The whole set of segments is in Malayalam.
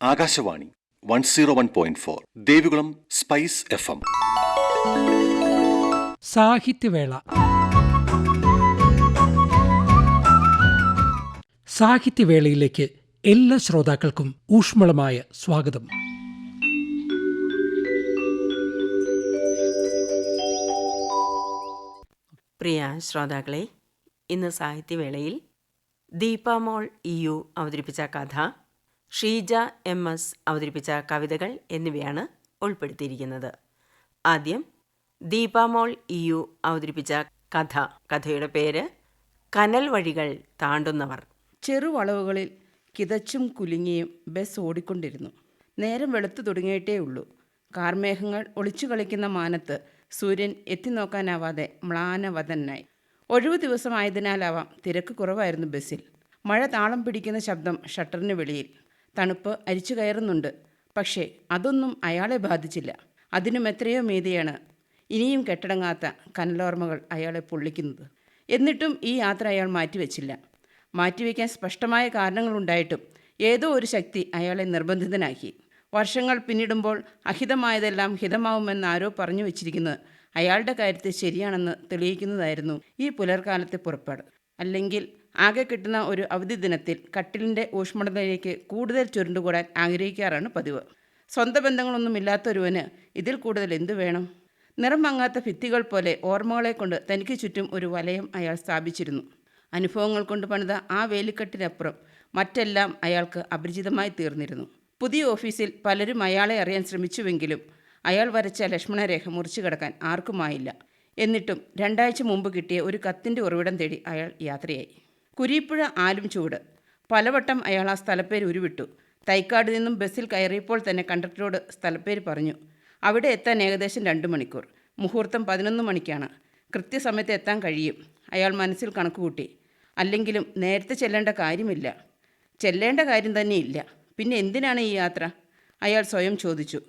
Akashvani one zero one point four Devikulam spice F M. Sahithyavela. സാഹിത്യവേളയിലേക്ക് എല്ലാ ശ്രോതാക്കൾക്കും ഊഷ്മളമായ സ്വാഗതം. പ്രിയ ശ്രോതാക്കളെ ഇന്ന് സാഹിത്യവേളയിൽ ദീപാമോൾ ഇ യു അവതരിപ്പിച്ച കഥ ഷീജ എം എസ് അവതരിപ്പിച്ച കവിതകൾ എന്നിവയാണ് ഉൾപ്പെടുത്തിയിരിക്കുന്നത്. ആദ്യം ദീപാമോൾ ഇയു അവതരിപ്പിച്ച കഥ. കഥയുടെ പേര് കനൽ വഴികൾ താണ്ടുന്നവർ. ചെറുവളവുകളിൽ കിതച്ചും കുലുങ്ങിയും ബസ് ഓടിക്കൊണ്ടിരുന്നു. നേരം വെളുത്തു തുടങ്ങിയിട്ടേ ഉള്ളൂ. കാർമേഘങ്ങൾ ഒളിച്ചു കളിക്കുന്ന മാനത്ത് സൂര്യൻ എത്തിനോക്കാനാവാതെ മ്ലാനവതനായി. ഒഴിവ് ദിവസമായതിനാലാവാം തിരക്ക് കുറവായിരുന്നു ബസ്സിൽ. മഴ താളം പിടിക്കുന്ന ശബ്ദം ഷട്ടറിന് വെളിയിൽ. തണുപ്പ് അരിച്ചു കയറുന്നുണ്ട്. പക്ഷേ അതൊന്നും അയാളെ ബാധിച്ചില്ല. അതിനും എത്രയോ മീതിയാണ് ഇനിയും കെട്ടടങ്ങാത്ത കനലോർമ്മകൾ അയാളെ പൊള്ളിക്കുന്നത്. എന്നിട്ടും ഈ യാത്ര അയാൾ മാറ്റിവെച്ചില്ല. മാറ്റിവെക്കാൻ സ്പഷ്ടമായ കാരണങ്ങളുണ്ടായിട്ടും ഏതോ ഒരു ശക്തി അയാളെ നിർബന്ധിതനാക്കി. വർഷങ്ങൾ പിന്നിടുമ്പോൾ അഹിതമായതെല്ലാം ഹിതമാവുമെന്ന് ആരോ പറഞ്ഞു വെച്ചിരിക്കുന്നത് അയാളുടെ കാര്യത്തെ ശരിയാണെന്ന് തെളിയിക്കുന്നതായിരുന്നു ഈ പുലർക്കാലത്തെ പുറപ്പാട്. അല്ലെങ്കിൽ ആകെ കിട്ടുന്ന ഒരു അവധി ദിനത്തിൽ കട്ടിലിന്റെ ഊഷ്മളതയിലേക്ക് കൂടുതൽ ചുരുണ്ടുകൂടാൻ ആഗ്രഹിക്കാറാണ് പതിവ്. സ്വന്തം ബന്ധങ്ങളൊന്നുമില്ലാത്തൊരുവന് ഇതിൽ കൂടുതൽ എന്തു വേണം? നിറം വാങ്ങാത്ത ഭിത്തികൾ പോലെ ഓർമ്മകളെ കൊണ്ട് തനിക്ക് ചുറ്റും ഒരു വലയം അയാൾ സ്ഥാപിച്ചിരുന്നു. അനുഭവങ്ങൾ കൊണ്ട് പണിത ആ വേലിക്കെട്ടിനപ്പുറം മറ്റെല്ലാം അയാൾക്ക് അപരിചിതമായി തീർന്നിരുന്നു. പുതിയ ഓഫീസിൽ പലരും അയാളെ അറിയാൻ ശ്രമിച്ചുവെങ്കിലും അയാൾ വരച്ച ലക്ഷ്മണരേഖ മുറിച്ചു കിടക്കാൻ ആർക്കുമായില്ല. എന്നിട്ടും രണ്ടാഴ്ച മുമ്പ് കിട്ടിയ ഒരു കത്തിന്റെ ഉറവിടം തേടി അയാൾ യാത്രയായി. കുരീപ്പുഴ ആലും ചൂട്. പലവട്ടം അയാൾ ആ സ്ഥലപ്പേര് ഉരുവിട്ടു. തൈക്കാട് നിന്നും ബസ്സിൽ കയറിയപ്പോൾ തന്നെ കണ്ടക്ടറോട് സ്ഥലപ്പേര് പറഞ്ഞു. അവിടെ എത്താൻ ഏകദേശം രണ്ട് മണിക്കൂർ. മുഹൂർത്തം പതിനൊന്ന് മണിക്കാണ്. കൃത്യസമയത്ത് എത്താൻ കഴിയും. അയാൾ മനസ്സിൽ കണക്കുകൂട്ടി. അല്ലെങ്കിലും നേരത്തെ ചെല്ലേണ്ട കാര്യമില്ല. ചെല്ലേണ്ട കാര്യം തന്നെയില്ല. പിന്നെ എന്തിനാണ് ഈ യാത്ര? അയാൾ സ്വയം ചോദിച്ചു.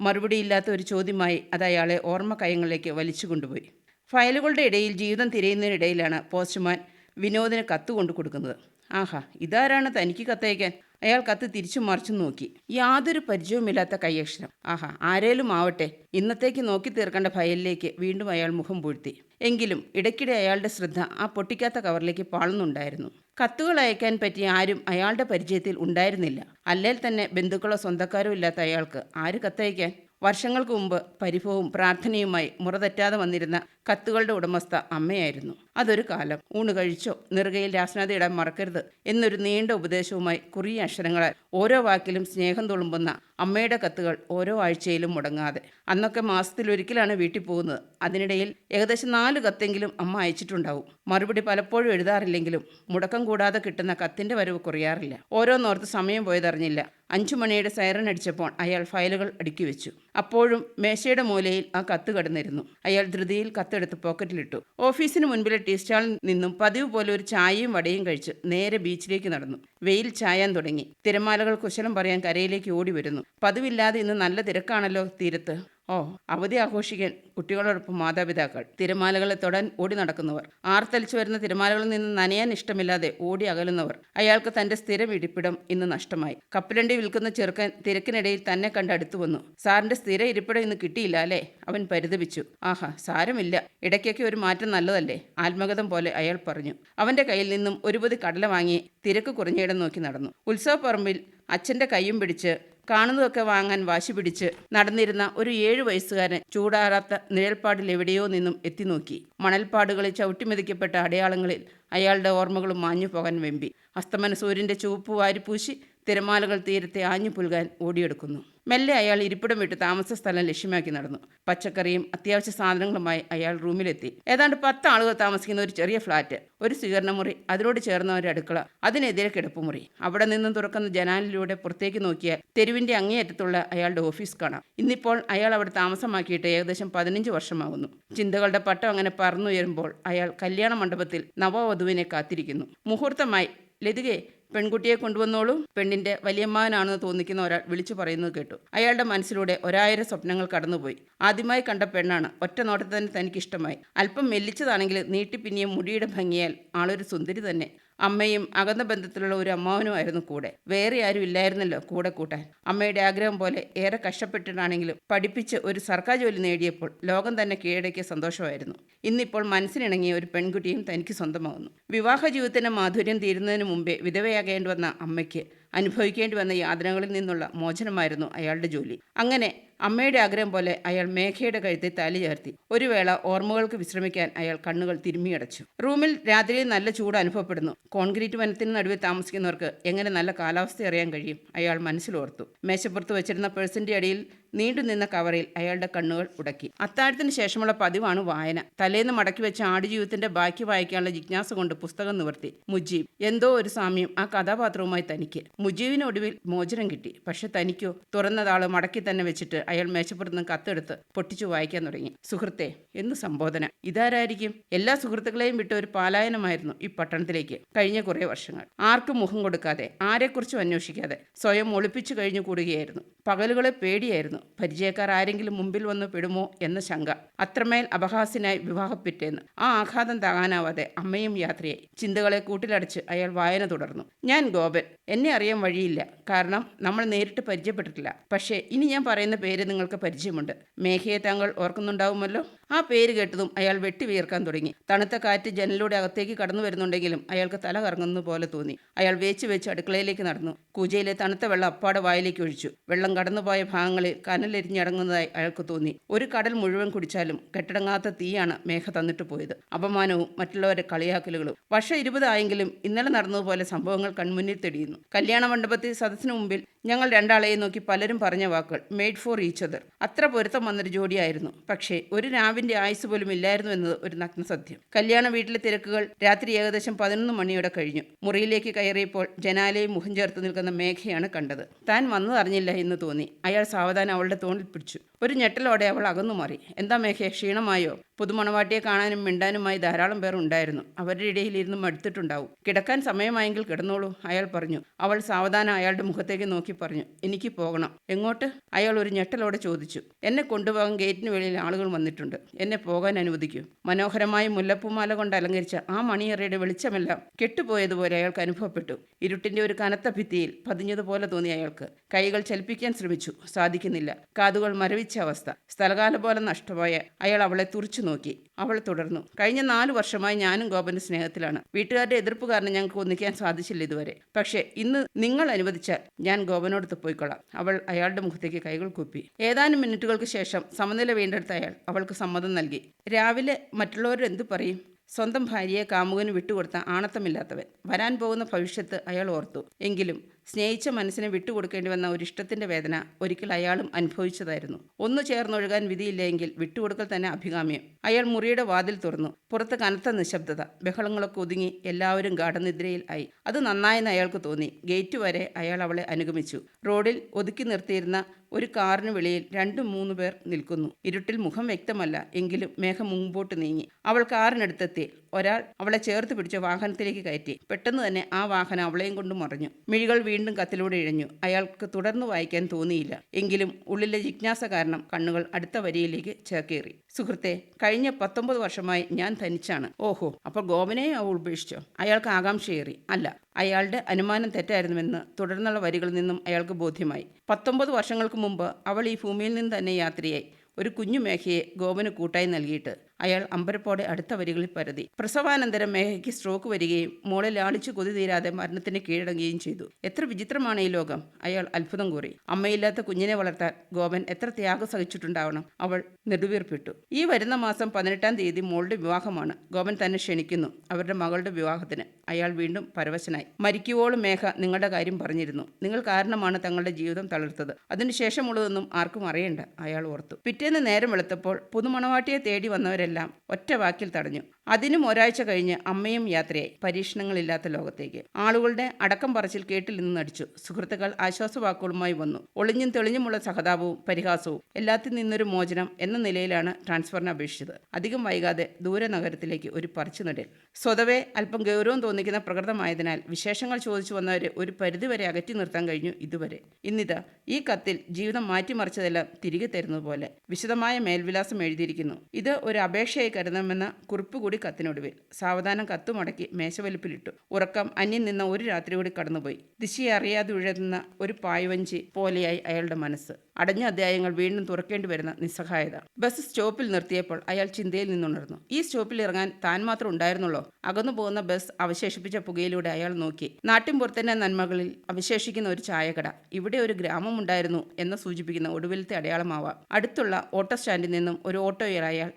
മറുപടിയില്ലാത്ത ഒരു ചോദ്യമായി അത് അയാളെ ഓർമ്മ കയങ്ങളിലേക്ക് വലിച്ചു കൊണ്ടുപോയി. ഫയലുകളുടെ ഇടയിൽ ജീവിതം തിരയുന്നതിനിടയിലാണ് പോസ്റ്റ്മാൻ വിനോദിന് കത്ത് കൊണ്ടു കൊടുക്കുന്നത് ആഹാ ഇതാരാണ് തനിക്ക് കത്തയക്കാൻ? അയാൾ കത്ത് തിരിച്ചു മറിച്ചു നോക്കി. യാതൊരു പരിചയവുമില്ലാത്ത കൈയക്ഷരം. ആഹാ ആരേലും ആവട്ടെ. ഇന്നത്തേക്ക് നോക്കി തീർക്കേണ്ട ഫയലിലേക്ക് വീണ്ടും അയാൾ മുഖം പൂഴ്ത്തി. എങ്കിലും ഇടയ്ക്കിടെ അയാളുടെ ശ്രദ്ധ ആ പൊട്ടിക്കാത്ത കവറിലേക്ക് പാളുന്നുണ്ടായിരുന്നു. കത്തുകൾ അയക്കാൻ പറ്റിയ ആരും അയാളുടെ പരിചയത്തിൽ ഉണ്ടായിരുന്നില്ല. അല്ലേൽ തന്നെ ബന്ധുക്കളോ സ്വന്തക്കാരോ ഇല്ലാത്ത അയാൾക്ക് ആര് കത്തയക്കാൻ? വർഷങ്ങൾക്ക് മുമ്പ് പരിഭവവും പ്രാർത്ഥനയുമായി മുറതെറ്റാതെ വന്നിരുന്ന കത്തുകളുടെ ഉടമസ്ഥ അമ്മയായിരുന്നു. അതൊരു കാലം. ഊണ് കഴിച്ചോ? നെറുകയിൽ രാസനാഥ ഇടാൻ മറക്കരുത്. എന്നൊരു നീണ്ട ഉപദേശവുമായി കുറിയ അക്ഷരങ്ങളാൽ ഓരോ വാക്കിലും സ്നേഹം തുളുമ്പുന്ന അമ്മയുടെ കത്തുകൾ ഓരോ ആഴ്ചയിലും മുടങ്ങാതെ. അന്നൊക്കെ മാസത്തിൽ ഒരിക്കലാണ് വീട്ടിൽ പോകുന്നത്. അതിനിടയിൽ ഏകദേശം നാല് കത്തെങ്കിലും അമ്മ അയച്ചിട്ടുണ്ടാവും. മറുപടി പലപ്പോഴും എഴുതാറില്ലെങ്കിലും മുടക്കം കൂടാതെ കിട്ടുന്ന കത്തിന്റെ വരവ് കുറയാറില്ല. ഓരോന്നോർത്ത് സമയം പോയതറിഞ്ഞില്ല. അഞ്ചു മണിയുടെ സൈറൺ അടിച്ചപ്പോൾ അയാൾ ഫയലുകൾ അടുക്കി വെച്ചു. അപ്പോഴും മേശയുടെ മൂലയിൽ ആ കത്ത് കിടന്നിരുന്നു. അയാൾ ധൃതിയിൽ കത്തെടുത്ത് പോക്കറ്റിലിട്ടു. ഓഫീസിന് മുൻപിലെ ടീ സ്റ്റാളിൽ നിന്നും പതിവ് പോലെ ഒരു ചായയും വടയും കഴിച്ച് നേരെ ബീച്ചിലേക്ക് നടന്നു. വെയിൽ ചായാൻ തുടങ്ങി. തിരമാലകൾ കുശലം പറയാൻ കരയിലേക്ക് ഓടി വരുന്നു. പതിവില്ലാതെ ഇന്ന് നല്ല തിരക്കാണല്ലോ തീരത്ത്. ഓ അവധി ആഘോഷിക്കാൻ കുട്ടികളോടൊപ്പം മാതാപിതാക്കൾ തിരമാലകളെ തൊടാൻ ഓടി നടക്കുന്നവർ ആർത്തലിച്ചു വരുന്ന തിരമാലകളിൽ നിന്ന് നനയാൻ ഇഷ്ടമില്ലാതെ ഓടി അകലുന്നവർ അയാൾക്ക് തന്റെ സ്ഥിരം ഇരിപ്പിടം ഇന്ന് നഷ്ടമായി. കപ്പലണ്ടി വിൽക്കുന്ന ചെറുക്കൻ തിരക്കിനിടയിൽ തന്നെ കണ്ട് അടുത്തു വന്നു. സാറിന്റെ സ്ഥിര ഇരിപ്പിടം ഇന്ന് കിട്ടിയില്ല അല്ലേ? അവൻ പരിതപിച്ചു. ആഹാ സാരമില്ല. ഇടയ്ക്കൊക്കെ ഒരു മാറ്റം നല്ലതല്ലേ? ആത്മഗതം പോലെ അയാൾ പറഞ്ഞു. അവന്റെ കയ്യിൽ നിന്നും ഒരുപതി കടല വാങ്ങി തിരക്ക് കുറഞ്ഞയിടം നോക്കി നടന്നു. ഉത്സവപ്പറമ്പിൽ അച്ഛന്റെ കൈയും പിടിച്ച് കാണുന്നതൊക്കെ വാങ്ങാൻ വാശി പിടിച്ച് നടന്നിരുന്ന ഒരു ഏഴു വയസ്സുകാരൻ ചൂടാറാത്ത നിഴൽപ്പാടിൽ എവിടെയോ നിന്നും എത്തിനോക്കി മണൽപ്പാടുകളിൽ ചവിട്ടിമെതിക്കപ്പെട്ട അടയാളങ്ങളിൽ അയാളുടെ ഓർമ്മകളും മാഞ്ഞു പോകാൻ വെമ്പി. അസ്തമന സൂര്യന്റെ ചുവപ്പ് വാരിപ്പൂശി തിരമാലകൾ തീരത്തെ ആഞ്ഞു പുൽകാൻ ഓടിയെടുക്കുന്നു. മെല്ലെ അയാൾ ഇരിപ്പിടം വിട്ട് താമസ സ്ഥലം ലക്ഷ്യമാക്കി നടന്നു. പച്ചക്കറിയും അത്യാവശ്യ സാധനങ്ങളുമായി അയാൾ റൂമിലെത്തി. ഏതാണ്ട് പത്ത് ആളുകൾ താമസിക്കുന്ന ഒരു ചെറിയ ഫ്ലാറ്റ്. ഒരു സ്വീകരണമുറി അതിനോട് ചേർന്ന ഒരു അടുക്കള അതിനെതിരെ കിടപ്പുമുറി. അവിടെ നിന്നും തുറക്കുന്ന ജനാലിലൂടെ പുറത്തേക്ക് നോക്കിയാൽ തെരുവിന്റെ അങ്ങേയറ്റത്തുള്ള അയാളുടെ ഓഫീസ് കാണാം. ഇന്നിപ്പോൾ അയാൾ അവിടെ താമസമാക്കിയിട്ട് ഏകദേശം പതിനഞ്ച് വർഷമാകുന്നു. ചിന്തകളുടെ പട്ടം അങ്ങനെ പറന്നുയരുമ്പോൾ അയാൾ കല്യാണ മണ്ഡപത്തിൽ നവവധുവിനെ കാത്തിരിക്കുന്നു. മുഹൂർത്തമായി ലതികെ പെൺകുട്ടിയെ കൊണ്ടുവന്നോളൂ പെണ്ണിന്റെ വലിയമ്മാനാണെന്ന് തോന്നിക്കുന്ന ഒരാൾ വിളിച്ചു പറയുന്നത് കേട്ടു. അയാളുടെ മനസ്സിലൂടെ ഒരായിരം സ്വപ്നങ്ങൾ കടന്നുപോയി. ആദ്യമായി കണ്ട പെണ്ണാണ് ഒറ്റ നോട്ടത്തിൽ തന്നെ തനിക്ക് ഇഷ്ടമായി അല്പം മെല്ലിച്ചതാണെങ്കിൽ നീട്ടിപ്പിന്നിയ മുടിയുടെ ഭംഗിയാൽ ആളൊരു സുന്ദരി തന്നെ. അമ്മയും അകന്ന ബന്ധത്തിലുള്ള ഒരു അമ്മാവനുമായിരുന്നു കൂടെ. വേറെ ആരും ഇല്ലായിരുന്നല്ലോ കൂടെ കൂട്ടാൻ. അമ്മയുടെ ആഗ്രഹം പോലെ ഏറെ കഷ്ടപ്പെട്ടിട്ടാണെങ്കിലും പഠിപ്പിച്ച് ഒരു സർക്കാർ ജോലി നേടിയപ്പോൾ ലോകം തന്നെ കീഴടക്കിയ സന്തോഷമായിരുന്നു. ഇന്നിപ്പോൾ മനസ്സിനിണങ്ങിയ ഒരു പെൺകുട്ടിയും തനിക്ക് സ്വന്തമാകുന്നു വിവാഹ ജീവിതത്തിന്റെ മാധുര്യം തീരുന്നതിന് മുമ്പേ വിധവയാകേണ്ടി വന്ന അമ്മയ്ക്ക് അനുഭവിക്കേണ്ടി വന്ന യാതനകളിൽ നിന്നുള്ള മോചനമായിരുന്നു അയാളുടെ ജോലി. അങ്ങനെ അമ്മയുടെ ആഗ്രഹം പോലെ അയാൾ മേഘയുടെ കഴുത്തിൽ തലി ചേർത്തി ഒരു വേള ഓർമ്മകൾക്ക് വിശ്രമിക്കാൻ അയാൾ കണ്ണുകൾ തിരുമ്മിയടച്ചു. റൂമിൽ രാത്രി നല്ല ചൂട് അനുഭവപ്പെടുന്നു. കോൺക്രീറ്റ് വനത്തിന് നടുവിൽ താമസിക്കുന്നവർക്ക് എങ്ങനെ നല്ല കാലാവസ്ഥ അറിയാൻ കഴിയും? അയാൾ മനസ്സിലോർത്തു മേശപ്പുറത്ത് വെച്ചിരുന്ന പേഴ്സിന്റെ അടിയിൽ നീണ്ടുനിന്ന കവറിൽ അയാളുടെ കണ്ണുകൾ ഉടക്കി. അത്താഴത്തിന് ശേഷമുള്ള പതിവാണ് വായന. തലേന്ന് മടക്കി വെച്ച ആടുജീവിതത്തിന്റെ ബാക്കി വായിക്കാനുള്ള ജിജ്ഞാസ കൊണ്ട് പുസ്തകം നിവർത്തി. മുജീബ് എന്തോ ഒരു സാമ്യം. ആ കഥാപാത്രവുമായി തനിക്ക്. മുജീബിന് ഒടുവിൽ മോചനം കിട്ടി. പക്ഷെ തനിക്കോ? തുറന്നതാൾ മടക്കി തന്നെ വെച്ചിട്ട് അയാൾ മേശപ്പുറത്ത് നിന്ന് കത്തെടുത്ത് പൊട്ടിച്ചു വായിക്കാൻ തുടങ്ങി. സുഹൃത്തെ എന്ന് സംബോധന? ഇതാരായിരിക്കും? എല്ലാ സുഹൃത്തുക്കളെയും വിട്ട ഒരു പാലായനമായിരുന്നു ഈ പട്ടണത്തിലേക്ക് കഴിഞ്ഞ കുറേ വർഷങ്ങൾ. ആർക്കും മുഖം കൊടുക്കാതെ ആരെക്കുറിച്ചും അന്വേഷിക്കാതെ സ്വയം ഒളിപ്പിച്ചു കഴിഞ്ഞു കൂടുകയായിരുന്നു. പകലുകളെ പേടിയായിരുന്നു. പരിചയക്കാർ ആരെങ്കിലും മുമ്പിൽ വന്ന് പെടുമോ എന്ന ശങ്ക. അത്രമേൽ അപഹാസ്യനായി വിവാഹപ്പിറ്റേന്ന് ആ ആഘാതം താങ്ങാനാവാതെ അമ്മയും യാത്രയായി. ചിന്തകളെ കൂട്ടിലടച്ച് അയാൾ വായന തുടർന്നു. ഞാൻ ഗോപൻ. എന്നെ അറിയാൻ വഴിയില്ല. കാരണം നമ്മൾ നേരിട്ട് പരിചയപ്പെട്ടിട്ടില്ല. പക്ഷേ ഇനി ഞാൻ പറയുന്ന പേര് നിങ്ങൾക്ക് പരിചയമുണ്ട്. മേഘയെ താങ്കൾ ഓർക്കുന്നുണ്ടാവുമല്ലോ? ആ പേര് കേട്ടതും അയാൾ വെട്ടി വീർക്കാൻ തുടങ്ങി. തണുത്ത കാറ്റ് ജനലിലൂടെ അകത്തേക്ക് കടന്നു വരുന്നുണ്ടെങ്കിലും അയാൾക്ക് തല കറങ്ങുന്ന പോലെ തോന്നി. അയാൾ വേച്ച് വെച്ച് അടുക്കളയിലേക്ക് നടന്നു. കൂജയിലെ തണുത്ത വെള്ളം അപ്പാടെ വായിലേക്ക് ഒഴിച്ചു. വെള്ളം കടന്നുപോയ ഭാഗങ്ങളിൽ കനലെരിഞ്ഞടങ്ങുന്നതായി അയാൾക്ക് തോന്നി. ഒരു കടൽ മുഴുവൻ കുടിച്ചാലും കെട്ടടങ്ങാത്ത തീയാണ് മേഘ തന്നിട്ട് പോയത്. അപമാനവും മറ്റുള്ളവരുടെ കളിയാക്കലുകളും. വർഷം ഇരുപതായെങ്കിലും ഇന്നലെ നടന്നതുപോലെ സംഭവങ്ങൾ കൺമുന്നിൽ തെടിയുന്നു കല്യാണ മണ്ഡപത്തിൽ സദസ്സിന് മുമ്പിൽ ഞങ്ങൾ രണ്ടാളെയും നോക്കി പലരും പറഞ്ഞ വാക്കുകൾ മെയ്ഡ് ഫോർ അതർ അത്ര പൊരുത്തം വന്നൊരു ജോഡിയായിരുന്നു. പക്ഷേ ഒരു രാവിന്റെ ആയുസ് പോലും ഇല്ലായിരുന്നു എന്നത് ഒരു നഗ്ന സത്യം. കല്യാണ വീട്ടിലെ തിരക്കുകൾ രാത്രി ഏകദേശം പതിനൊന്ന് മണിയോടെ കഴിഞ്ഞു. മുറിയിലേക്ക് കയറിയപ്പോൾ ജനാലയും മുഖം ചേർത്ത് നിൽക്കുന്ന മേഘയാണ് കണ്ടത്. താൻ വന്നതറിഞ്ഞില്ല എന്ന് തോന്നി. അയാൾ സാവധാനം അവളുടെ തോണിൽ പിടിച്ചു. ഒരു ഞെട്ടലോടെ അവൾ അകന്നു മാറി. എന്താ മേഘേ ക്ഷീണമായോ? പുതുമണവാട്ടിയെ കാണാനും മിണ്ടാനുമായി ധാരാളം പേർ ഉണ്ടായിരുന്നു. അവരുടെ ഇടയിൽ ഇരുന്ന് മടുത്തിട്ടുണ്ടാവും. കിടക്കാൻ സമയമായെങ്കിൽ കിടന്നോളൂ അയാൾ പറഞ്ഞു. അവൾ സാവധാനം അയാളുടെ മുഖത്തേക്ക് നോക്കി പറഞ്ഞു. എനിക്ക് പോകണം. എങ്ങോട്ട്? അയാൾ ഒരു ഞെട്ടലോടെ ചോദിച്ചു. എന്നെ കൊണ്ടുപോകാൻ ഗേറ്റിന് വെളിയിൽ ആളുകൾ വന്നിട്ടുണ്ട്. എന്നെ പോകാൻ അനുവദിക്കൂ. മനോഹരമായി മുല്ലപ്പൂമാല കൊണ്ട് അലങ്കരിച്ച ആ മണിയറയുടെ വെളിച്ചമെല്ലാം കെട്ടുപോയതുപോലെ അയാൾക്ക് അനുഭവപ്പെട്ടു. ഇരുട്ടിന്റെ ഒരു കനത്ത ഭിത്തിയിൽ പതിഞ്ഞതുപോലെ തോന്നി അയാൾക്ക്. കൈകൾ ചലിപ്പിക്കാൻ ശ്രമിച്ചു. സാധിക്കുന്നില്ല. കാതുകൾ മരവിച്ച അവസ്ഥ. സ്ഥലകാല പോലെ നഷ്ടമായ അയാൾ അവളെ തുറച്ചു നോക്കി. അവൾ തുടർന്നു. കഴിഞ്ഞ നാല് വർഷമായി ഞാനും ഗോപന്റെ സ്നേഹത്തിലാണ്. വീട്ടുകാരുടെ എതിർപ്പ് കാരണം ഞങ്ങൾക്ക് ഒന്നിക്കാൻ സാധിച്ചില്ല ഇതുവരെ. പക്ഷേ ഇന്ന് നിങ്ങൾ അനുവദിച്ചാൽ ഞാൻ ഗോപനോടൊത്ത് പോയിക്കൊള്ളാം. അവൾ അയാളുടെ മുഖത്തേക്ക് കൈകൾ കുപ്പി. ഏതാനും മിനിറ്റുകൾക്ക് ശേഷം സമനില വീണ്ടെടുത്ത അയാൾ അവൾക്ക് സമ്മതം നൽകി. രാവിലെ മറ്റുള്ളവർ എന്തു പറയും? സ്വന്തം ഭാര്യയെ കാമുകന് വിട്ടുകൊടുത്ത ആണത്തമില്ലാത്തവൻ. വരാൻ പോകുന്ന ഭവിഷ്യത്ത് അയാൾ ഓർത്തു. എങ്കിലും സ്നേഹിച്ച മനസ്സിനെ വിട്ടുകൊടുക്കേണ്ടി വന്ന ഒരു ഇഷ്ടത്തിന്റെ വേദന ഒരിക്കൽ അയാളും അനുഭവിച്ചതായിരുന്നു. ഒന്നു ചേർന്നൊഴുകാൻ വിധിയില്ലെങ്കിൽ വിട്ടുകൊടുക്കൽ തന്നെ അഭികാമ്യം. അയാൾ മുറിയുടെ വാതിൽ തുറന്നു. പുറത്ത് കനത്ത നിശബ്ദത ബഹളങ്ങളൊക്കെ ഒതുങ്ങി എല്ലാവരും ഗാഠനിദ്രയിൽ ആയി. അത് നന്നായെന്ന് അയാൾക്ക് തോന്നി. ഗേറ്റ് വരെ അയാൾ അവളെ അനുഗമിച്ചു. റോഡിൽ ഒതുക്കി നിർത്തിയിരുന്ന ഒരു കാറിന് വെളിയിൽ രണ്ടു മൂന്ന് പേർ നിൽക്കുന്നു. ഇരുട്ടിൽ മുഖം വ്യക്തമല്ല എങ്കിലും മേഘം മുമ്പോട്ട് നീങ്ങി. അവൾ കാറിനടുത്തെത്തി. ഒരാൾ അവളെ ചേർത്ത് പിടിച്ച് വാഹനത്തിലേക്ക് കയറ്റി. പെട്ടെന്ന് തന്നെ ആ വാഹനം അവളെയും കൊണ്ട് മറിഞ്ഞു. മിഴികൾ വീണ്ടും കത്തിലൂടെ ഇഴഞ്ഞു. അയാൾക്ക് തുടർന്ന് വായിക്കാൻ തോന്നിയില്ല. എങ്കിലും ഉള്ളിലെ ജിജ്ഞാസ കാരണം കണ്ണുകൾ അടുത്ത വരിയിലേക്ക് ചേർക്കേറി സുഹൃത്തെ കഴിഞ്ഞ പത്തൊമ്പത് വർഷമായി ഞാൻ തനിച്ചാണ് ഓഹോ അപ്പോൾ ഗോപനെയും അവൾ ഉപേക്ഷിച്ചോ? അയാൾക്ക് ആകാംക്ഷയേറി അല്ല അയാളുടെ അനുമാനം തെറ്റായിരുന്നുവെന്ന് തുടർന്നുള്ള വരികളിൽ നിന്നും അയാൾക്ക് ബോധ്യമായി. പത്തൊമ്പത് വർഷങ്ങൾക്ക് മുമ്പ് അവൾ ഈ ഭൂമിയിൽ നിന്ന് തന്നെ യാത്രയായി. ഒരു കുഞ്ഞു മേഘയെ ഗോപന് കൂട്ടായി നൽകിയിട്ട്. അയാൾ അമ്പരപ്പോടെ അടുത്ത വരികളിൽ പരതി. പ്രസവാനന്തരം മേഘയ്ക്ക് സ്ട്രോക്ക് വരികയും മോളെ ലാളിച്ചു കൊതി തീരാതെ മരണത്തിന് കീഴടങ്ങുകയും ചെയ്തു. എത്ര വിചിത്രമാണ് ഈ ലോകം അയാൾ അത്ഭുതം കൂറി. അമ്മയില്ലാത്ത കുഞ്ഞിനെ വളർത്താൻ ഗോപൻ എത്ര ത്യാഗം സഹിച്ചിട്ടുണ്ടാവണം അവൾ നെടുവീർപ്പിട്ടു. ഈ വരുന്ന മാസം പതിനെട്ടാം തീയതി മോളുടെ വിവാഹമാണ്. ഗോപൻ തന്നെ ക്ഷണിക്കുന്നു അവരുടെ മകളുടെ വിവാഹത്തിന്. അയാൾ വീണ്ടും പരവശനായി. മരിക്കുവോളും മേഘ നിങ്ങളുടെ കാര്യം പറഞ്ഞിരുന്നു. നിങ്ങൾ കാരണമാണ് തങ്ങളുടെ ജീവിതം തളർത്തത്. അതിനുശേഷമുള്ളതൊന്നും ആർക്കും അറിയണ്ട അയാൾ ഓർത്തു. പിറ്റേന്ന് നേരം വെളുത്തപ്പോൾ പുതുമണവാട്ടിയെ തേടി വന്നവരെല്ലാം ഒറ്റ വാക്കിൽ തടഞ്ഞു. അതിനും ഒരാഴ്ച കഴിഞ്ഞ് അമ്മയും യാത്രയായി പരീക്ഷണങ്ങളില്ലാത്ത ലോകത്തേക്ക്. ആളുകളുടെ അടക്കം പറച്ചിൽ കേട്ടിൽ നിന്ന് നടിച്ചു. സുഹൃത്തുക്കൾ ആശ്വാസവാക്കുകളുമായി വന്നു. ഒളിഞ്ഞും തെളിഞ്ഞുമുള്ള സഹതാപവും പരിഹാസവും എല്ലാത്തിൽ നിന്നൊരു മോചനം എന്ന നിലയിലാണ് ട്രാൻസ്ഫറിന് അപേക്ഷിച്ചത്. അധികം വൈകാതെ ദൂര നഗരത്തിലേക്ക് ഒരു പറിച്ചുനടൽ സ്വതവേ അല്പം ഗൗരവം തോന്നിക്കുന്ന പ്രകൃതമായതിനാൽ വിശേഷങ്ങൾ ചോദിച്ചു വന്നവരെ ഒരു പരിധിവരെ അകറ്റി നിർത്താൻ കഴിഞ്ഞു ഇതുവരെ. ഇന്നിതാ ഈ കത്തിൽ ജീവിതം മാറ്റിമറിച്ചതെല്ലാം തിരികെ തരുന്നതുപോലെ വിശദമായ മേൽവിലാസം എഴുതിയിരിക്കുന്നു. ഇത് ഒരു അപേക്ഷ അപേക്ഷയായി കരുതണമെന്ന കുറിപ്പ് കൂടി കത്തിനൊടുവിൽ. സാവധാനം കത്തുമടക്കി മേശവലിപ്പിലിട്ടു. ഉറക്കം അന്യം നിന്ന ഒരു രാത്രി കൂടി കടന്നുപോയി. ദിശയെ അറിയാതെ ഉഴതുന്ന ഒരു പായ്വഞ്ചി പോലെയായി അയാളുടെ മനസ്സ്. അടഞ്ഞ അധ്യായങ്ങൾ വീണ്ടും തുറക്കേണ്ടി വരുന്ന നിസ്സഹായത. ബസ് സ്റ്റോപ്പിൽ നിർത്തിയപ്പോൾ അയാൾ ചിന്തയിൽ നിന്നുണർന്നു. ഈ സ്റ്റോപ്പിൽ ഇറങ്ങാൻ താൻ മാത്രം ഉണ്ടായിരുന്നുള്ളോ? അകന്നു പോകുന്ന ബസ് അവശേഷിപ്പിച്ച പുകയിലൂടെ അയാൾ നോക്കി. നാട്ടിൻപുറത്തിന്റെ നന്മകളിൽ അവശേഷിക്കുന്ന ഒരു ചായക്കട. ഇവിടെ ഒരു ഗ്രാമം ഉണ്ടായിരുന്നു എന്ന് സൂചിപ്പിക്കുന്ന ഒടുവിലത്തെ അടയാളമാവാം. അടുത്തുള്ള ഓട്ടോ സ്റ്റാൻഡിൽ നിന്നും ഒരു ഓട്ടോയിൽ അയാൾ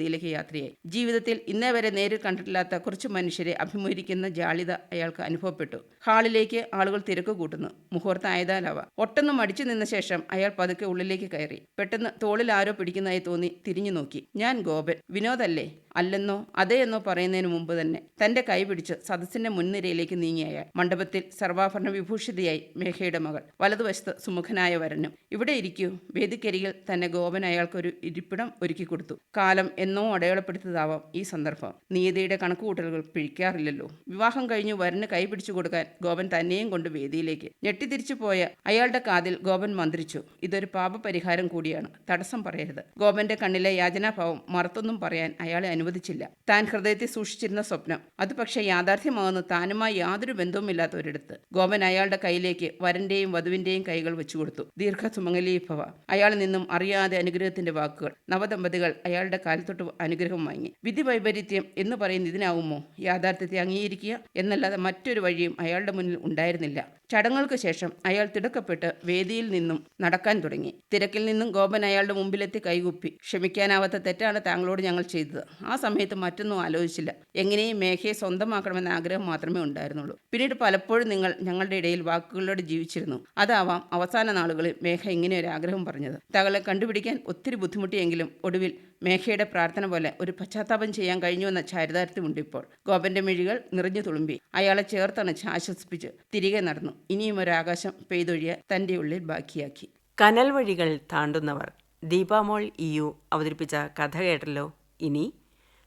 വിവാഹവേദിയിലേക്ക് യാത്രയായി. ജീവിതത്തിൽ ഇന്നേ വരെ നേരിൽ കണ്ടിട്ടില്ലാത്ത കുറച്ച് മനുഷ്യരെ അഭിമുഖീകരിക്കുന്ന ജാളിത അയാൾക്ക് അനുഭവപ്പെട്ടു. ഹാളിലേക്ക് ആളുകൾ തിരക്ക് കൂട്ടുന്നു. മുഹൂർത്തം ആയതാലാവാം. ഒട്ടൊന്നും മടിച്ചു നിന്ന ശേഷം അയാൾ പതുക്കെ ഉള്ളിലേക്ക് കയറി. പെട്ടെന്ന് തോളിൽ ആരോ പിടിക്കുന്നതായി തോന്നി തിരിഞ്ഞു നോക്കി. ഞാൻ ഗോപൻ. വിനോദല്ലേ? അല്ലെന്നോ അതേ എന്നോ പറയുന്നതിന് മുമ്പ് തന്നെ തന്റെ കൈ പിടിച്ച് സദസ്സിന്റെ മുൻനിരയിലേക്ക് അയാൾ മണ്ഡപത്തിൽ സർവാഭരണ വിഭൂഷിതയായി മേഘയുടെ മകൾ വലതുവശത്ത് സുമുഖനായ വരനും. ഇവിടെ ഇരിക്കൂ. വേദിക്കരികിൽ തന്നെ ഗോപൻ അയാൾക്കൊരു ഇരിപ്പിടം ഒരുക്കി കൊടുത്തു. കാലം എന്നോ അടയാളപ്പെടുത്തതാവാം ഈ സന്ദർഭം. നീതിയുടെ കണക്കുകൂട്ടലുകൾ പിഴിക്കാറില്ലല്ലോ. വിവാഹം കഴിഞ്ഞു വരന് കൈ പിടിച്ചു കൊടുക്കാൻ ഗോപൻ തന്നെയും കൊണ്ട് വേദിയിലേക്ക് ഞെട്ടിതിരിച്ചു പോയ അയാളുടെ കാതിൽ ഗോപൻ മന്ത്രിച്ചു. ഇതൊരു പാപപരിഹാരം കൂടിയാണ്. തടസ്സം പറയരുത്. ഗോപന്റെ കണ്ണിലെ യാചനാഭാവം മറത്തൊന്നും പറയാൻ അയാളെ അനുവദിച്ചില്ല. താൻ ഹൃദയത്തിൽ സൂക്ഷിച്ചിരുന്ന സ്വപ്നം. അത് പക്ഷേ യാഥാർത്ഥ്യമാകുന്ന താനുമായി യാതൊരു ബന്ധവുമില്ലാത്ത ഒരിടത്ത് ഗോപൻ അയാളുടെ കയ്യിലേക്ക് വരന്റെയും വധുവിന്റെയും കൈകൾ വെച്ചു കൊടുത്തു ദീർഘ സുമംഗലീഭവ അയാളിൽ നിന്നും അറിയാതെ അനുഗ്രഹത്തിന്റെ വാക്കുകൾ. നവദമ്പതികൾ അയാളുടെ കാലത്തൊട്ട് അനുഗ്രഹം വാങ്ങി. വിധി വൈപരീത്യം എന്ന് പറയുന്ന ഇതിനാവുമോ? യാഥാർത്ഥ്യത്തെ അംഗീകരിക്കുക എന്നല്ലാതെ മറ്റൊരു വഴിയും അയാളുടെ മുന്നിൽ ഉണ്ടായിരുന്നില്ല. ചടങ്ങുകൾക്ക് ശേഷം അയാൾ തിടുക്കപ്പെട്ട് വേദിയിൽ നിന്നും നടക്കാൻ തുടങ്ങി. തിരക്കിൽ നിന്നും ഗോപൻ അയാളുടെ മുമ്പിലെത്തി കൈകുപ്പി. ക്ഷമിക്കാനാവാത്ത തെറ്റാണ് താങ്കളോട് ഞങ്ങൾ ചെയ്തത്. ആ സമയത്ത് മറ്റൊന്നും ആലോചിച്ചില്ല. എങ്ങനെയും മേഘയെ സ്വന്തമാക്കണമെന്ന ആഗ്രഹം മാത്രമേ ഉണ്ടായിരുന്നുള്ളൂ. പിന്നീട് പലപ്പോഴും നിങ്ങൾ ഞങ്ങളുടെ ഇടയിൽ വാക്കുകളിലൂടെ ജീവിച്ചിരുന്നു. അതാവാം അവസാന നാളുകളിൽ മേഘ ഇങ്ങനെ ഒരു ആഗ്രഹം പറഞ്ഞത്. തകളെ കണ്ടുപിടിക്കാൻ ഒത്തിരി ബുദ്ധിമുട്ടിയെങ്കിലും ഒടുവിൽ മേഘയുടെ പ്രാർത്ഥന പോലെ ഒരു പശ്ചാത്താപം ചെയ്യാൻ കഴിഞ്ഞുവെന്ന ചാരിതാർത്ഥ്യമുണ്ട് ഇപ്പോൾ. ഗോപന്റെ മിഴികൾ നിറഞ്ഞു തുളുമ്പി. അയാളെ ചേർത്തണച്ച് ആശ്വസിപ്പിച്ച് തിരികെ നടന്നു. ഇനിയും ഒരു ആകാശം പെയ്തൊഴിയ തന്റെ ഉള്ളിൽ ബാക്കിയാക്കി. കനൽ വഴികൾ താണ്ടുന്നവർ. ദീപാമോൾ ഇയു അവതരിപ്പിച്ച കഥ കേട്ടല്ലോ. ഇനി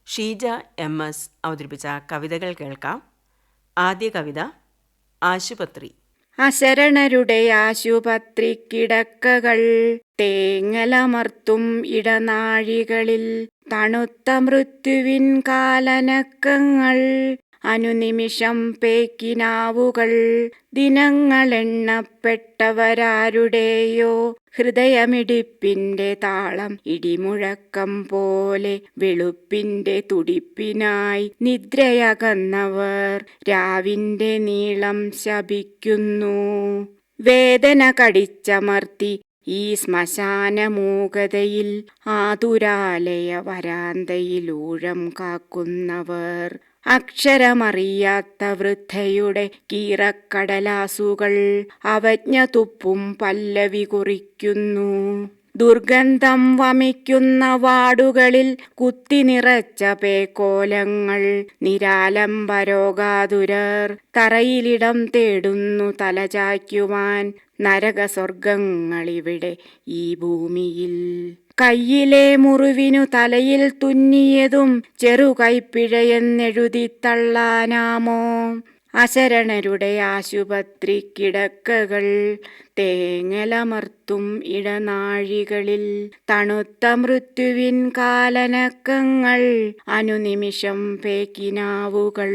ഷീജ എം എസ് അവതരിപ്പിച്ച കവിതകൾ കേൾക്കാം. ആദ്യ കവിത ആശുപത്രി. അശരണരുടെ ആശുപത്രി കിടക്കകൾ തേങ്ങലമർത്തും ഇടനാഴികളിൽ തണുത്ത മൃത്യുവിൻ കാലനക്കങ്ങൾ അനുനിമിഷം പേക്കിനാവുകൾ ദിനങ്ങളെണ്ണപ്പെട്ടവരാരുടെയോ ഹൃദയമിടിപ്പിന്റെ താളം ഇടിമുഴക്കം പോലെ വെളുപ്പിന്റെ തുടിപ്പിനായി നിദ്രയകന്നവർ രാവിന്റെ നീളം ശപിക്കുന്നു. വേദന കടിച്ചമർത്തി ഈ ശ്മശാനമൂകതയിൽ ആതുരാലയ വരാന്തയിലൂഴം കാക്കുന്നവർ. അക്ഷരമറിയാത്ത വൃദ്ധയുടെ കീറക്കടലാസുകൾ അവജ്ഞ തുപ്പും പല്ലവി കുറിക്കുന്നു. ദുർഗന്ധം വമിക്കുന്ന വാടുകളിൽ കുത്തി നിറച്ച പേക്കോലങ്ങൾ നിരാലംബരോഗാതുരർ തറയിലിടം തേടുന്നു തലചായ്ക്കുവാൻ നരകസ്വർഗങ്ങളിവിടെ ഈ ഭൂമിയിൽ. കയ്യിലെ മുറിവിനു തലയിൽ തുന്നിയതും ചെറുകൈപ്പിഴയെന്നെഴുതി തള്ളാനാമോ? അശരണരുടെ ആശുപത്രി കിടക്കകൾ തേങ്ങലമർത്തും ഇടനാഴികളിൽ. തണുത്ത മൃത്യുവിൻ കാലനക്കങ്ങൾ അനുനിമിഷം പേക്കിനാവുകൾ.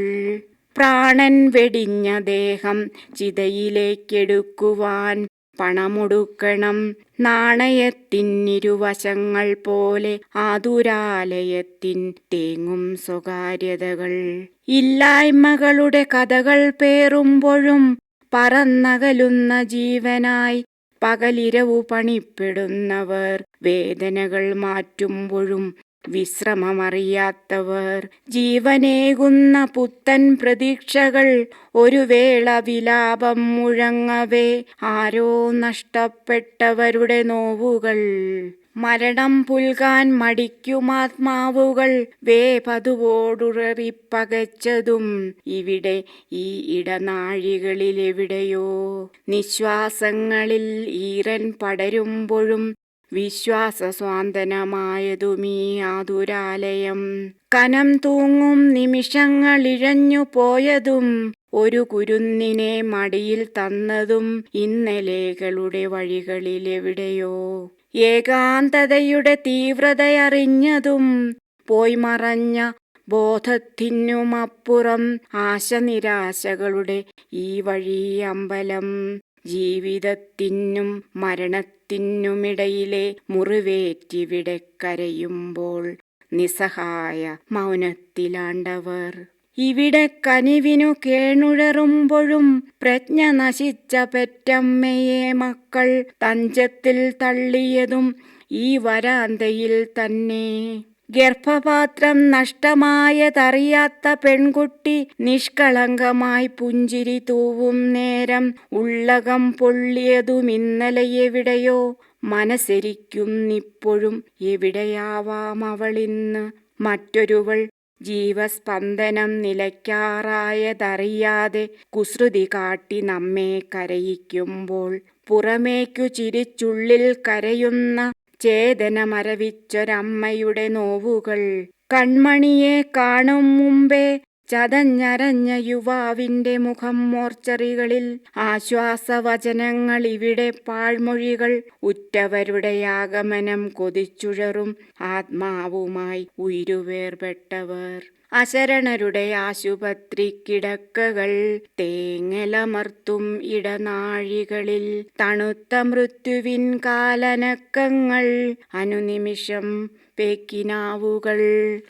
പ്രാണൻ വെടിഞ്ഞ ദേഹം ചിതയിലേക്കെടുക്കുവാൻ പണമൊടുക്കണം. നാണയത്തിനിരുവശങ്ങൾ പോലെ ആതുരാലയത്തിൻ തേങ്ങും സ്വകാര്യതകൾ. ഇല്ലായ്മകളുടെ കഥകൾ പേറുമ്പോഴും പറന്നകലുന്ന ജീവനായി പകലിരവു പണിപ്പെടുന്നവർ വേദനകൾ മാറ്റുമ്പോഴും വിശ്രമമറിയാത്തവർ. ജീവനേകുന്ന പുത്തൻ പ്രതീക്ഷകൾ ഒരു വേള വിലാപം മുഴങ്ങവേ. ആരോ നഷ്ടപ്പെട്ടവരുടെ നോവുകൾ. മരണം പുൽകാൻ മടിക്കുമാത്മാവുകൾ. വേപതുവോടുററിപ്പകച്ചതും ഇവിടെ ഈ ഇടനാഴികളിലെവിടെയോ. നിശ്വാസങ്ങളിൽ ഈറൻ പടരുമ്പോഴും വിശ്വാസ സ്വാന്തനമായതുമീ ആതുരാലയം. കനം തൂങ്ങും നിമിഷങ്ങളിഴഞ്ഞു പോയതും ഒരു കുരുന്നിനെ മടിയിൽ തന്നതും ഇന്നലെകളുടെ വഴികളിലെവിടെയോ ഏകാന്തതയുടെ തീവ്രതയറിഞ്ഞതും പോയി മറഞ്ഞ ബോധത്തിനുമപ്പുറം ആശനിരാശകളുടെ ഈ വഴി അമ്പലം. ജീവിതത്തിനും മരണത്തിനുമിടയിലെ മുറിവേറ്റിവിടെ കരയുമ്പോൾ നിസ്സഹായ മൗനത്തിലാണ്ടവർ. ഇവിടെ കനിവിനു കേണുഴറുമ്പോഴും പ്രജ്ഞ നശിച്ച പെറ്റമ്മയെ മക്കൾ തഞ്ചത്തിൽ തള്ളിയതും ഈ വരാന്തയിൽ തന്നെ. ഗർഭപാത്രം നഷ്ടമായതറിയാത്ത പെൺകുട്ടി നിഷ്കളങ്കമായി പുഞ്ചിരി തൂവും നേരം ഉള്ളകം പൊള്ളിയതും ഇന്നലെ എവിടെയോ മനസ്സരിക്കുന്നിപ്പോഴും എവിടെയാവാം അവളിന്ന് മറ്റൊരുവൾ ജീവസ്പന്ദനം നിലയ്ക്കാറായതറിയാതെ കുസൃതി കാട്ടി നമ്മെ കരയിക്കുമ്പോൾ പുറമേക്കു ചിരിച്ചുള്ളിൽ കരയുന്ന ചേതന മരവിച്ചൊരമ്മയുടെ നോവുകൾ. കൺമണിയെ കാണും മുമ്പേ ചതഞ്ഞരഞ്ഞ യുവാവിന്റെ മുഖം മോർച്ചറികളിൽ ആശ്വാസവചനങ്ങൾ ഇവിടെ പാഴ്മൊഴികൾ ഉറ്റവരുടെ ആഗമനം കൊതിച്ചുഴറും ആത്മാവുമായി ഉയരുവേർപെട്ടവർ അശരണരുടെ ആശുപത്രി കിടക്കകൾ. തേങ്ങലമർത്തും ഇടനാഴികളിൽ തണുത്ത മൃത്യുവിൻ കാലനക്കങ്ങൾ. അനുനിമിഷം പേക്കിനാവുകൾ.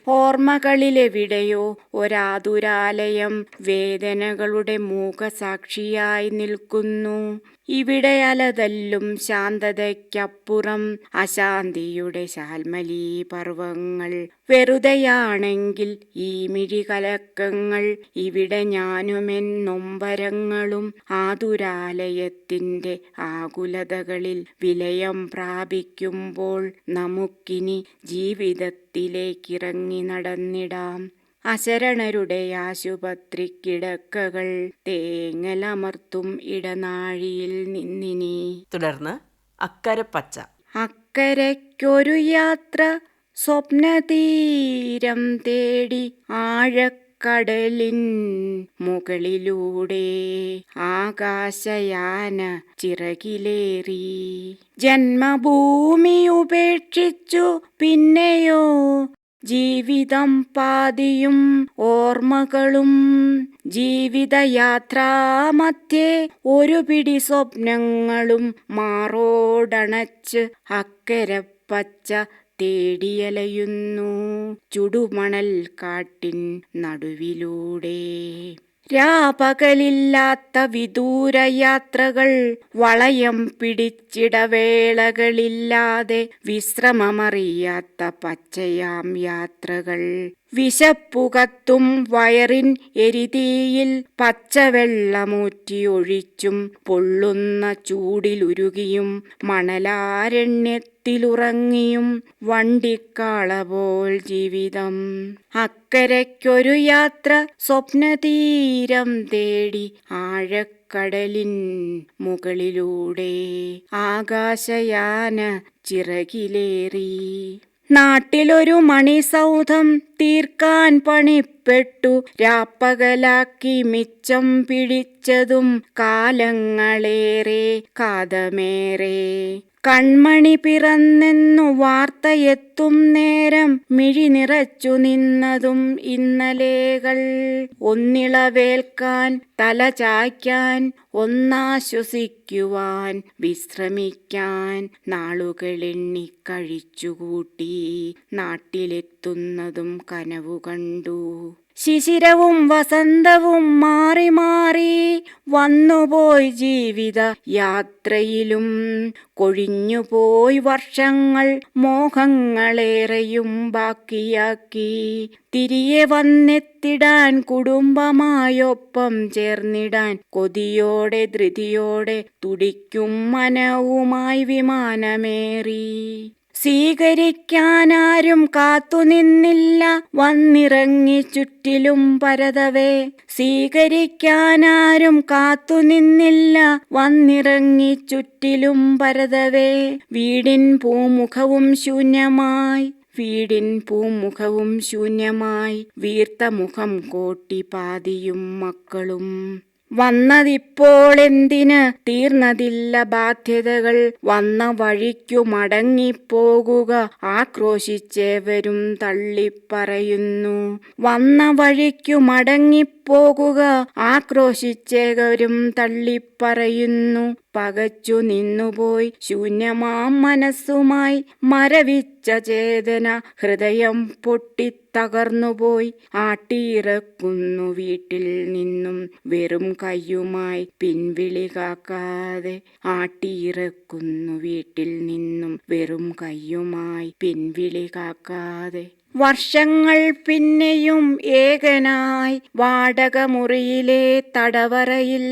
ഓർമ്മകളിലെവിടെയോ ഒരാതുരാലയം വേദനകളുടെ മൂകസാക്ഷിയായി നിൽക്കുന്നു. ഇവിടെ അലതല്ലും ശാന്തതയ്ക്കപ്പുറം അശാന്തിയുടെ ശാൽമലീ പർവങ്ങൾ വെറുതെയാണെങ്കിൽ ഈ മിഴികലക്കങ്ങൾ ഇവിടെ ഞാനുമെൻ നൊമ്പരങ്ങളും ആതുരാലയത്തിന്റെ ആകുലതകളിൽ വിലയം പ്രാപിക്കുമ്പോൾ നമുക്കിനി ജീവിതത്തിലേക്കിറങ്ങി നടന്നിടാം. അശരണരുടെ ആശുപത്രി കിടക്കകൾ തേങ്ങലമർത്തും ഇടനാഴിയിൽ നിന്നിനി. തുടർന്ന് അക്കരപ്പച്ച അക്കരയ്ക്കൊരു യാത്ര സ്വപ്നതീരം തേടി ആഴക്കടലിൻ മുകളിലൂടെ ആകാശയാന ചിറകിലേറി. ജന്മഭൂമി ഉപേക്ഷിച്ചു പിന്നെയോ ജീവിതം പാതിയും ഓർമ്മകളും ജീവിതയാത്രാമധ്യേ ഒരു പിടി സ്വപ്നങ്ങളും മാറോടണച്ച് അക്കരെ പച്ച തേടിയലയുന്നു. ചുടുമണൽ കാട്ടിൻ നടുവിലൂടെ. രാപകലില്ലാത്ത വിദൂരയാത്രകൾ വളയം പിടിച്ചിടവേളകളില്ലാതെ വിശ്രമമറിയാത്ത പച്ചയാം യാത്രകൾ വിശപ്പുകത്തും വയറിൻ എരിതീയിൽ പച്ചവെള്ളമൂറ്റിയൊഴിച്ചും പൊള്ളുന്ന ചൂടിലുരുകിയും മണലാരണ്യത്തിലുറങ്ങിയും വണ്ടിക്കാള പോൽ ജീവിതം. അക്കരയ്ക്കൊരു യാത്ര സ്വപ്നതീരം തേടി ആഴക്കടലിൻ മുകളിലൂടെ ആകാശയാന ചിറകിലേറി. നാട്ടിലൊരു മണിസൗധം തീർക്കാൻ പണിപ്പെട്ടു രാപ്പകലാക്കി മിച്ചം പിടിച്ചതും കാലങ്ങളേറെ കാതമേറെ. കൺമണി പിറന്നെന്നു വാർത്തയെത്തും നേരം മിഴി നിറച്ചു നിന്നതും ഇന്നലേകൾ. ഒന്നിളവേൽക്കാൻ തല ചായ്ക്കാൻ ഒന്നാശ്വസിക്കുവാൻ വിശ്രമിക്കാൻ നാളുകളെണ്ണി കഴിച്ചുകൂട്ടി നാട്ടിലെത്തുന്നതും കനവു കണ്ടു ശിശിരവും വസന്തവും മാറി മാറി വന്നുപോയി ജീവിത യാത്രയിലും. കൊഴിഞ്ഞുപോയി വർഷങ്ങൾ മോഹങ്ങളേറെയും ബാക്കിയാക്കി. തിരികെ വന്നെത്തിടാൻ കുടുംബമായൊപ്പം ചേർന്നിടാൻ കൊതിയോടെ ധൃതിയോടെ തുടിക്കും മനവുമായി വിമാനമേറി. സ്വീകരിക്കാനാരും കാത്തുനിന്നില്ല. വന്നിറങ്ങി ചുറ്റിലും പരതവേ. സ്വീകരിക്കാനാരും കാത്തുനിന്നില്ല. വന്നിറങ്ങി ചുറ്റിലും പരതവേ. വീടിൻ പൂമുഖവും ശൂന്യമായി. വീടിൻ പൂമുഖവും ശൂന്യമായി. വീർത്ത മുഖം കോട്ടി പാതിയും മക്കളും. വന്നതിപ്പോൾ എന്തിന് തീർന്നതില്ല ബാധ്യതകൾ. വന്ന വഴിക്കു മടങ്ങിപ്പോകുക. ആക്രോശിച്ചേവരും തള്ളിപ്പറയുന്നു. വന്ന വഴിക്കു മടങ്ങിപ്പോകുക. ആക്രോശിച്ചേവരും തള്ളിപ്പറയുന്നു. പകച്ചു നിന്നുപോയി ശൂന്യമാം മനസ്സുമായി മരവിച്ച ചേതന ഹൃദയം പൊട്ടിത്തകർന്നുപോയി. ആട്ടിയിറക്കുന്നു വീട്ടിൽ നിന്നും വെറും കയ്യുമായി പിൻവിളി കാക്കാതെ. ആട്ടിയിറക്കുന്നു വീട്ടിൽ നിന്നും വെറും കയ്യുമായി പിൻവിളി കാക്കാതെ. വർഷങ്ങൾ പിന്നെയും ഏകനായി വാടകമുറിയിലെ തടവറയിൽ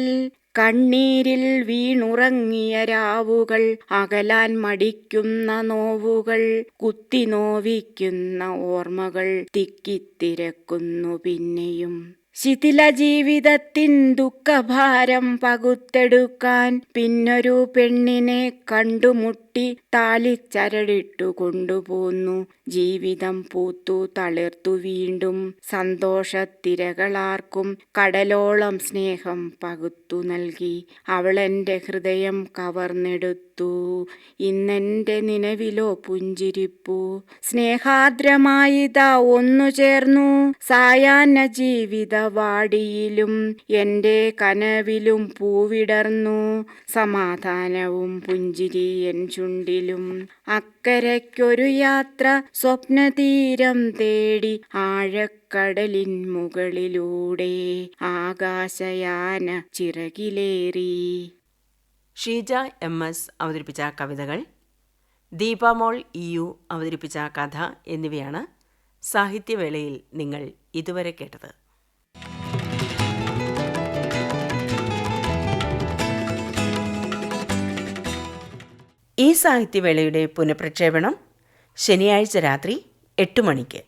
കണ്ണീരിൽ വീണുറങ്ങിയ രാവുകൾ അകലാൻ മടിക്കുന്ന നോവുകൾ കുത്തി നോവിക്കുന്ന ഓർമ്മകൾ തിക്കിത്തിരക്കുന്നു പിന്നെയും. ശിഥില ജീവിതത്തിൻ ദുഃഖഭാരം പകുത്തെടുക്കാൻ പിന്നൊരു പെണ്ണിനെ കണ്ടുമുട്ടി താലിച്ചരടിട്ടു കൊണ്ടുപോന്നു. ജീവിതം പൂത്തു തളിർത്തു വീണ്ടും. സന്തോഷത്തിരകളാർക്കും കടലോളം സ്നേഹം പകുത്തു നൽകി. അവളെന്റെ ഹൃദയം കവർന്നെടുത്തു. ഇന്നെന്റെ നിലവിലോ പുഞ്ചിരിപ്പു. സ്നേഹാദ്രമായിതാ ഒന്നു ചേർന്നു. സായാഹ്ന ജീവിത വാടിയിലും എന്റെ കനവിലും പൂവിടർന്നു. സമാധാനവും പുഞ്ചിരിയൻ ചുണ്ടിലും അക്കരയ്ക്കൊരു യാത്ര സ്വപ്നതീരം തേടി ആഴക്കടലിൻ മുകളിലൂടെ ആകാശയാന ചിറകിലേറി. ഷീജ എം എസ് അവതരിപ്പിച്ച കവിതകൾ ദീപാമോൾ ഇ യു അവതരിപ്പിച്ച കഥ എന്നിവയാണ് സാഹിത്യവേളയിൽ നിങ്ങൾ ഇതുവരെ കേട്ടത്. ഈ സാഹിത്യവേളയുടെ പുനഃപ്രക്ഷേപണം ശനിയാഴ്ച രാത്രി എട്ട് മണിക്ക്.